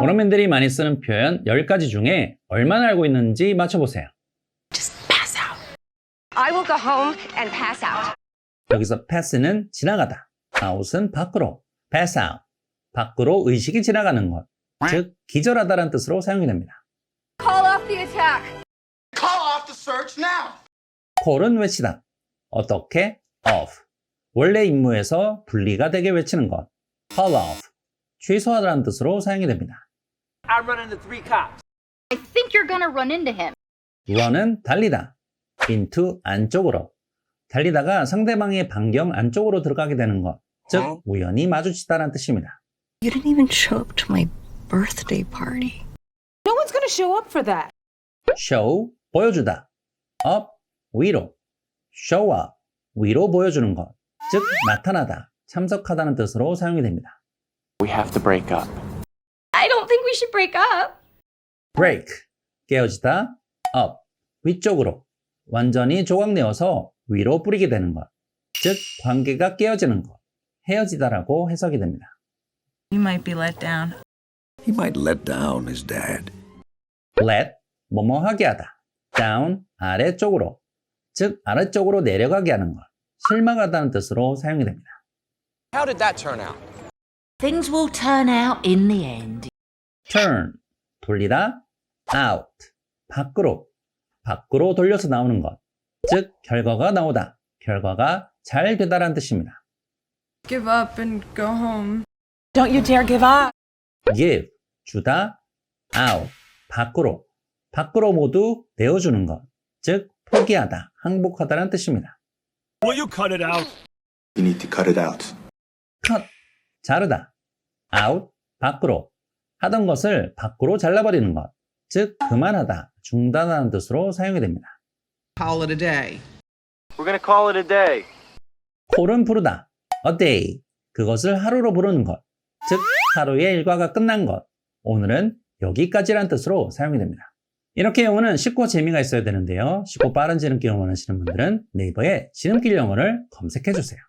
원어민들이 많이 쓰는 표현 10가지 중에 얼마나 알고 있는지 맞춰보세요. I will go home and pass out. 여기서 pass는 지나가다, out은 밖으로, pass out, 밖으로 의식이 지나가는 것, 즉 기절하다라는 뜻으로 사용이 됩니다. Call off the attack. Call off the search now. call은 외치다, 어떻게, off, 원래 임무에서 분리가 되게 외치는 것, call off, 취소하다라는 뜻으로 사용이 됩니다. I run into three cops. I think you're gonna run into him. run은 달리다, into 안쪽으로, 달리다가 상대방의 반경 안쪽으로 들어가게 되는 것, 즉 우연히 마주치다라는 뜻입니다. You didn't even show up to my birthday party. No one's to show up for that. show, 보여주다, up, 위로, show up, 위로 보여주는 것, 즉 나타나다, 참석하다는 뜻으로 사용이 됩니다. We have to break up. Think we should break up. break, 깨어지다, up, 위쪽으로, 완전히 조각내어서 위로 뿌리게 되는 것, 즉 관계가 깨어지는 것, 헤어지다라고 해석이 됩니다. You might be let down. He might let down his dad. let, 뭐뭐 하게 하다, down, 아래쪽으로, 즉 아래쪽으로 내려가게 하는 것, 실망하다는 뜻으로 사용이 됩니다. How did that turn out? Things will turn out in the end. Turn, 돌리다, out, 밖으로, 밖으로 돌려서 나오는 것, 즉 결과가 나오다, 결과가 잘 되다라는 뜻입니다. Give up and go home. Don't you dare give up. give, 주다, out, 밖으로, 밖으로 모두 내어주는 것, 즉 포기하다, 항복하다라는 뜻입니다. Will you cut it out? You need to cut it out. cut, 자르다, out, 밖으로, 하던 것을 밖으로 잘라버리는 것, 즉 그만하다, 중단하는 뜻으로 사용이 됩니다. Call it a day. We're gonna call it a day. 콜은 부르다, a day, 그것을 하루로 부르는 것, 즉 하루의 일과가 끝난 것, 오늘은 여기까지란 뜻으로 사용이 됩니다. 이렇게 영어는 쉽고 재미가 있어야 되는데요. 쉽고 빠른 지름길 원하시는 분들은 네이버에 지름길 영어를 검색해 주세요.